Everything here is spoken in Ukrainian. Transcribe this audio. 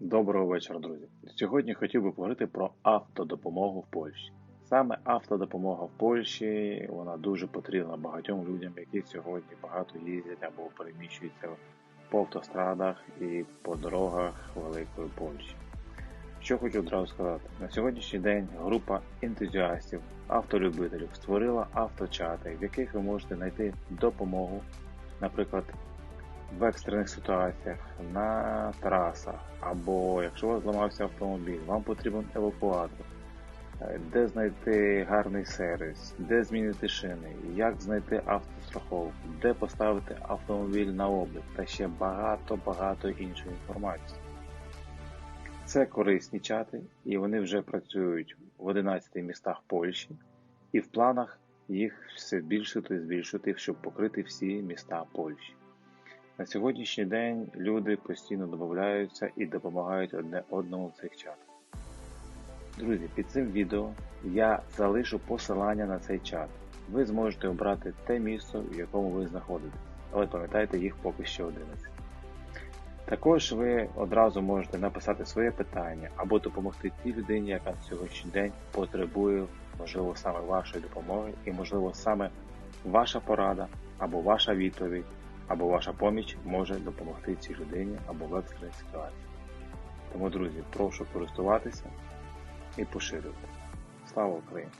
Доброго вечора, друзі. Сьогодні хотів би поговорити про автодопомогу в Польщі. Саме автодопомога в Польщі вона дуже потрібна багатьом людям, які сьогодні багато їздять або переміщуються по автострадах і по дорогах Великої Польщі. Що хочу одразу сказати, на сьогоднішній день група ентузіастів, автолюбителів створила авточати, в яких ви можете знайти допомогу, наприклад, в екстрених ситуаціях, на трасах, або якщо у вас зламався автомобіль, вам потрібен евакуатор, е, де знайти гарний сервіс, де змінити шини, як знайти автостраховку, де поставити автомобіль на облік та ще багато-багато іншої інформації. Це корисні чати, і вони вже працюють в 11 містах Польщі, і в планах їх все збільшити і збільшити, щоб покрити всі міста Польщі. На сьогоднішній день люди постійно додаються і допомагають одне одному в цих чатах. Друзі, під цим відео я залишу посилання на цей чат. Ви зможете обрати те місто, в якому ви знаходитесь, але пам'ятайте їх поки що 11. Також ви одразу можете написати своє питання або допомогти тій людині, яка на сьогоднішній день потребує, можливо, саме вашої допомоги, і, можливо, саме ваша порада або ваша відповідь або ваша поміч може допомогти цій людині або в екстреній ситуації. Тому, друзі, прошу користуватися і поширювати. Слава Україні!